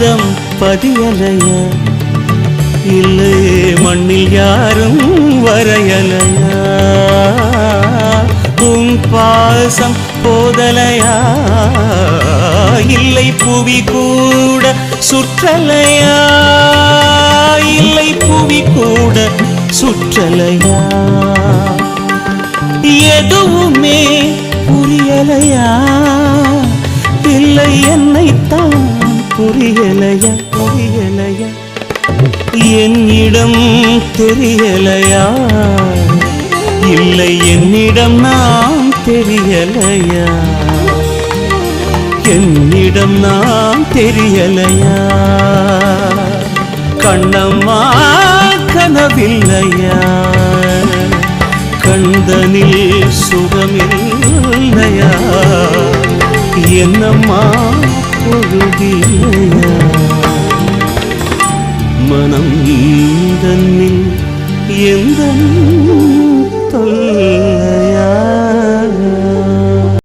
பாதம் பதியலைய. இல்லை மண்ணில் யாரும் வரையலையா? உன் பாசம் போதலையா? இல்லை புவி கூட சுற்றலையா? இல்லை புவி கூட சுற்றலையா? எதுவுமே புரியலையா? இல்லை என்னைத்தான் புரியலையா புரியலையா? என்னிடம் தெரியலையா? இல்லை என்னிடம் நாம் தெரியலையா? என்னிடம் நாம் தெரியலையா? கண்ணம்மா கனவில்லையா? கண்டனில் சுகமில்லையா? என்னம்மா பொழுதில்லையா மனம் தன்னில் எந்த